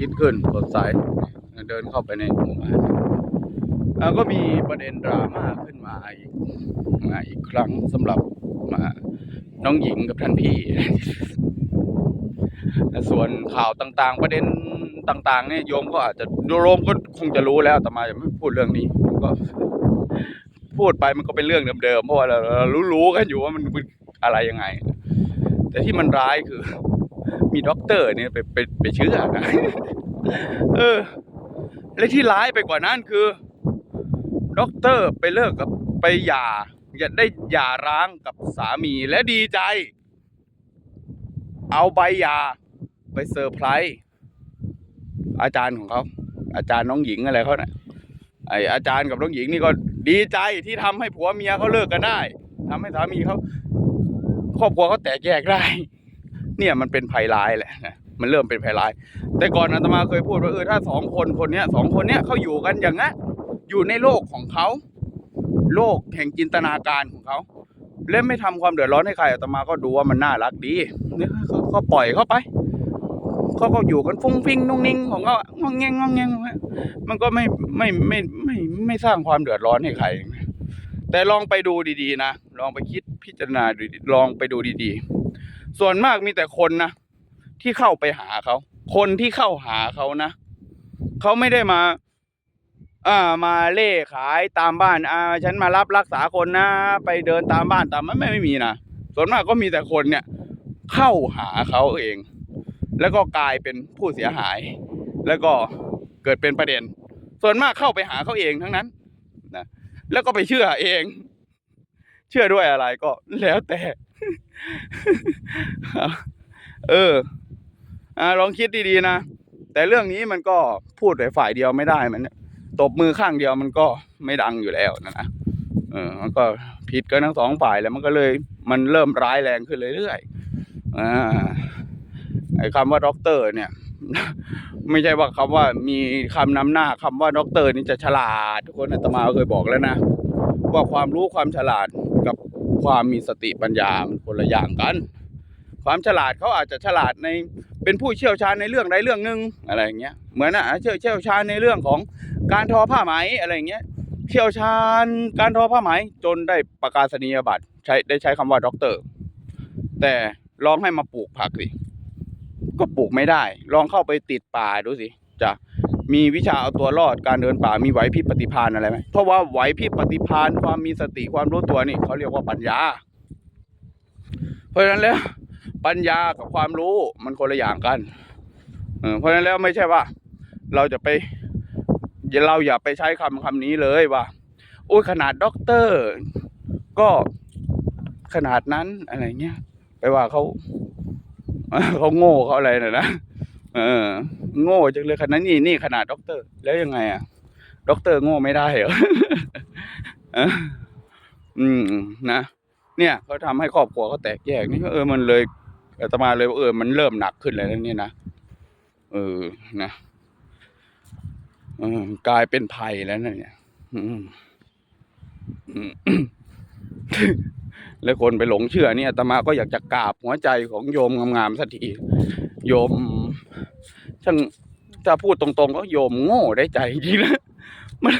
ทิตย์ขึ้นสดใสเดินเข้าไปในหมู่บ้านก็มีประเด็นดราม่าขึ้นมาอีกมาอีกครั้งสำหรับมาน้องหญิงกับท่านพี่ ส่วนข่าวต่างๆ ประเด็นต่างๆเนี่ยโยมก็อาจจะโยมก็คงจะรู้แล้วแต่มาจะไม่พูดเรื่องนี้ก็ พูดไปมันก็เป็นเรื่องเดิมๆเพราะว่าเรารารู้ๆกันอยู่ว่ามันเป็นอะไรยังไง แต่ที่มันร้ายคือ มีด็อกเตอร์เนี่ยไปไปไปเชื่อนะ เออ และที่ร้ายไปกว่านั้นคือด็อกเตอร์ไปเลิกกับไปหย่าอย่าได้หย่าร้างกับสามีและดีใจ เอาใบหย่าไปเซอร์ไพรส์อาจารย์ของเขาอาจารย์น้องหญิงอะไรเขาเนะ่ะไออาจารย์กับน้องหญิงนี่ก็ดีใจที่ทำให้ผัวเมียเขาเลิกกันได้ทำให้สามีเขาครอบครัวเขาแตกแยกได้ เนี่ยมันเป็นภัยร้ายแหละนะ มันเริ่มเป็นภัยร้าย แต่ก่อนอาตมาเคยพูดว่าเออถ้าสองคนคนเนี้ยสองคนเนี้ยเขาอยู่กันอย่างนั้นอยู่ในโลกของเขา โลกแห่งจินตนาการของเขาและไม่ทำความเดือดร้อนให้ใครอาตมาก็ดูว่ามันน่ารักดีเนี่เขาปล่อยเข้าไปเขาก็อยู่กันฟุ้งฟิ้งนุ่งนิ่งของเขางองแงงงองแงงมันก็ไม่ไม่ไม่ไม่ไม่ไม่สร้างความเดือดร้อนให้ใครแต่ลองไปดูดีๆนะ ลองไปคิดพิจารณาดูลองไปดูดีๆ ส่วนมากมีแต่คนนะ ที่เข้าไปหาเขา คนที่เข้าหาเขานะเขาไม่ได้มา อ่ามาเล่ขายตามบ้าน อ่า ฉันมารับรักษาคนนะ ไปเดินตามบ้านตามมันไม่ไม่มีนะส่วนมากก็มีแต่คนเนี่ย เข้าหาเขาเอง แล้วก็กลายเป็นผู้เสียหาย แล้วก็เกิดเป็นประเด็น ส่วนมากเข้าไปหาเขาเองทั้งนั้นนะแล้วก็ไปเชื่อเอง เชื่อด้วยอะไรก็แล้วแต่ เออ อลองคิดดีๆนะ แต่เรื่องนี้มันก็พูดแต่ฝ่ายเดียวไม่ได้มันเนี่ยตบมือข้างเดียวมันก็ไม่ดังอยู่แล้วนะนะเออมันก็ผิดกันทั้งสองฝ่ายแล้วมันก็เลยมันเริ่มร้ายแรงขึ้นเรื่อยๆอ่าไอ้คำว่าด็อกเตอร์เนี่ย ไม่ใช่ว่าคำว่ามีคำนำหน้าคำว่าด็อกเตอร์นี่จะฉลาด ทุกคนอาตมาเคยบอกแล้วนะ ว่าความรู้ความฉลาดกับความมีสติปัญญามันคนละอย่างกัน ความฉลาดเขาอาจจะฉลาดใน เป็นผู้เชี่ยวชาญในเรื่องใดเรื่องหนึ่งอะไรอย่างเงี้ยเหมือนอะเชี่ยวเชี่ยวชาญในเรื่องของการทอผ้าไหมอะไรอย่างเงี้ยเชี่ยวชาญการทอผ้าไหมจนได้ประกาศนียบัตรใช้ได้ใช้คำว่าด็อกเตอร์ แต่ลองให้มาปลูกผักสิก็ปลูกไม่ได้ ลองเข้าไปติดป่าดูสิจะมีวิชาเอาตัวรอดการเดินป่ามีไหวพริบปฏิภาณอะไรไหมเพราะว่าไหวพริบปฏิภาณความมีสติความรู้ตัวนี่เขาเรียกว่าปัญญา เพราะฉะนั้นแล้ว ปัญญากับความรู้มันคนละอย่างกันเพราะฉะนั้นแล้วไม่ใช่ว่า เราจะไปเราอย่าไปใช้คำคำนี้เลยว่าโอ้ยขนาดด็อกเตอร์ ก็ขนาดนั้นอะไรเงี้ยไปว่าเขาเขาโง่เขาอะไรน่ะนะเออ โง่จังเลยขนาดนี้นี่ขนาดด็อกเตอร์ แล้วยังไงอะด็อกเตอร์โง่ไม่ได้เหรออออืมนะเนี่ยเขาทำให้ครอบครัวเขาแตกแยกนี่ก็เออมันเลย อาตมาเลยว่าเออมันเริ่มหนักขึ้นเลยนะเนี่นะเออนะกลายเป็นภัยแล้วนะเนี่ยแล้วคนไปหลงเชื่อเนี่ยอาตมาก็อยากจะกราบหัวใจของโยมงามๆสักทีโยมช่างถ้าพูดตรงๆก็โยมโง่ได้ใจจริงนะมัน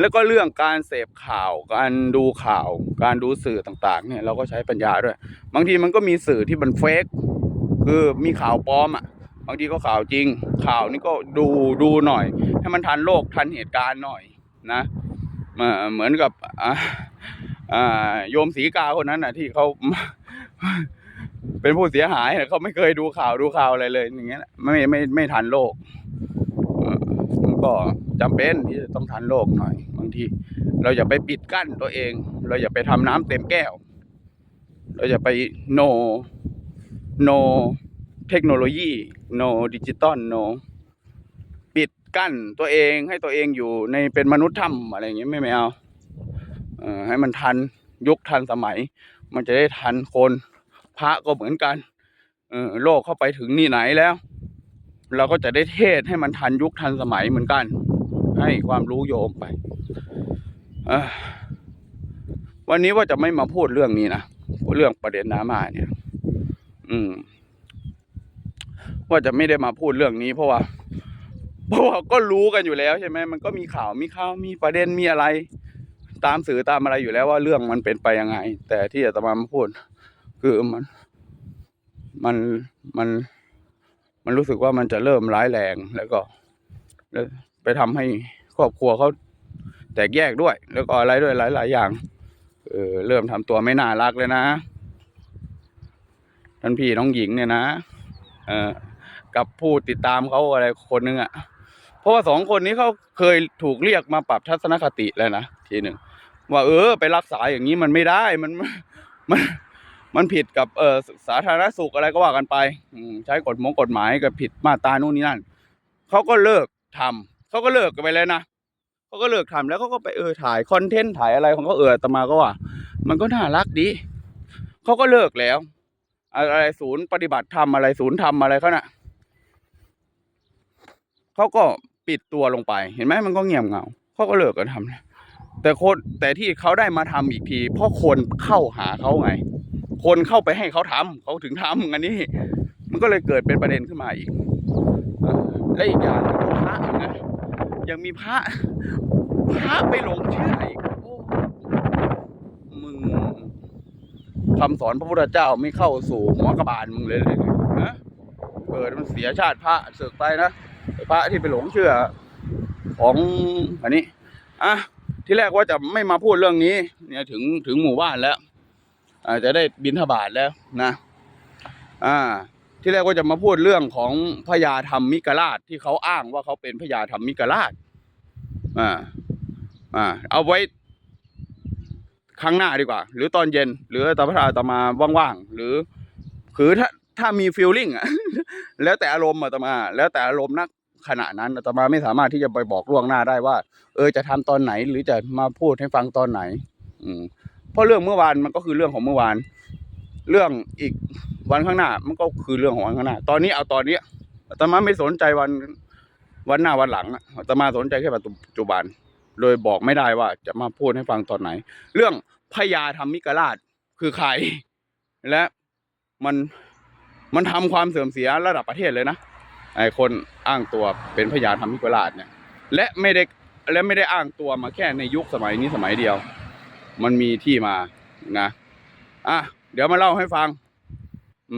แล้วก็เรื่องการเสพข่าว การดูข่าว การดูสื่อต่างๆ เนี่ยเราก็ใช้ปัญญาด้วย บางทีมันก็มีสื่อที่มันเฟกคือมีข่าวปลอมอะ บางทีก็ข่าวจริง ข่าวนี่ก็ดูดูหน่อย ให้มันทันโลกทันเหตุการณ์หน่อยนะเหมือนกับโยมศรีกาคนนั้นน่ะ ที่เขาเป็นผู้เสียหายนะเขาไม่เคยดูข่าวดูข่าวอะไรเลยอย่างเงี้ยไม่ไม่ไม่ทันโลก ก็จำเป็นที่จะต้องทันโลกหน่อย บางที เราอย่าไปปิดกั้นตัวเอง เราอย่าไปทำน้ำเต็มแก้ว เราอย่าไปโนโนเทคโนโลยีโนดิจิตอลโนปิดกั้นตัวเองให้ตัวเองอยู่ในเป็นมนุษย์ถ้ำอะไรอย่างเงี้ยไม่ไม่เอาเออให้มันทันยุคทันสมัย มันจะได้ทันคนพระก็เหมือนกันเออโลกเข้าไปถึงนี่ไหนแล้ว เราก็จะได้เทศให้มันทันยุคทันสมัยเหมือนกัน ให้ความรู้โยมไปวันนี้ว่าจะไม่มาพูดเรื่องนี้นะเรื่องประเด็นน้ำมาเนี่ย อืม ว่าจะไม่ได้มาพูดเรื่องนี้ เพราะว่าเพราะว่าก็รู้กันอยู่แล้วใช่ไหมมันก็มีข่าวมีข่าวมีประเด็นมีอะไร ตามสื่อตามอะไรอยู่แล้วว่าเรื่องมันเป็นไปยังไง แต่ที่อาตมามาพูด คือมัน มันมัน มันรู้สึกว่ามันจะเริ่มร้ายแรงแล้วก็แล้วไปทำให้ครอบครัวเขาแตกแยกด้วย แล้วก็อะไรด้วยหลาย ๆ อย่างเออเริ่มทำตัวไม่น่ารักเลยนะท่านพี่น้องหญิงเนี่ยนะเออกับผู้ติดตามเขาอะไรคนนึงอะ่ะเพราะว่าสองคนนี้เขาเคยถูกเรียกมาปรับทัศนคติแล้วนะทีหนึ่งว่าเออ ไปรักษาอย่างนี้มันไม่ได้มันมัน มันผิดกับเออสาธารณสุขอะไรก็ว่ากันไปใช้กฎมงกฎหมายก็ผิดมาตรานู่นนี่นั่นเขาก็เลิกทำเขาก็เลิกกันไปเลยนะเขาก็เลิกทำแล้วเขาก็ไปเออถ่ายคอนเทนต์ถ่ายอะไรของเขาเอออาตมาก็ว่า มันก็น่ารักดีเขาก็เลิกแล้ว อะไรศูนย์ปฏิบัติธรรมอะไรศูนย์ธรรมอะไรเขาน่ะเขาก็ปิดตัวลงไปเห็นไหมมันก็เงียบเงาเขาก็เลิกกันทำนะแต่คนแต่ที่เขาได้มาทำอีกทีเพราะคนเข้าหาเขาไง คนเข้าไปให้เขาทำเขาถึงทำอันนี้ มันก็เลยเกิดเป็นประเด็นขึ้นมาอีกอและอีกอย่างพระนะยังมีพระพระไปหลงเชื่ออีกมึงคำสอนพระพุทธเจ้าไม่เข้าสู่หัวกระบาลมึงเลยเลยนะเกิดมันเสียชาติพระศึกไปนะพระที่ไปหลงเชื่อ ของอันนี้อะที่แรกว่าจะไม่มาพูดเรื่องนี้ เนี่ยถึงถึงหมู่บ้านแล้ว จจะได้บินทบาทแล้วนะ อ่า ที่แรกว่าจะมาพูดเรื่องของพญาธรรมมิกราชที่เขาอ้างว่าเขาเป็นพญาธรรมมิกราช อ่า อ่า เอาไว้ครั้งหน้าดีกว่า หรือตอนเย็น หรือตอนพระอาตมาว่างๆหรือคือถ้าถ้ามีฟีลลิ่งอะแล้วแต่อารมณ์อาตมา แล้วแต่อารมณ์นักขณะนั้นอาตมาไม่สามารถที่จะไปบอกล่วงหน้าได้ว่า เออจะทำตอนไหน หรือจะมาพูดให้ฟังตอนไหน อืม เพราะเรื่องเมื่อวานมันก็คือเรื่องของเมื่อวาน เรื่องอีกวันข้างหน้า มันก็คือเรื่องของวันข้างหน้า ตอนนี้เอาตอนเนี้ยอาตมาไม่สนใจวันวันหน้าวันหลังอะอาตมาสนใจแค่ปัจจุบัน โดยบอกไม่ได้ว่าจะมาพูดให้ฟังตอนไหน เรื่องพญาธรรมิกราชคือใคร และมันมันทำความเสื่อมเสียระดับประเทศเลยนะไอคนอ้างตัวเป็นพญาธรรมิกราชเนี่ย และไม่ได้และไม่ได้อ้างตัวมาแค่ในยุคสมัยนี้สมัยเดียว มันมีที่มานะอะเดี๋ยวมาเล่าให้ฟัง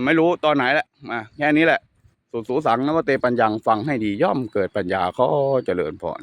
ไม่รู้ตอนไหนแหละมาแค่นี้แหละ สุดสูสังนวเตปัญญังฟังให้ดีย่อมเกิดปัญญาข้อเจริญพร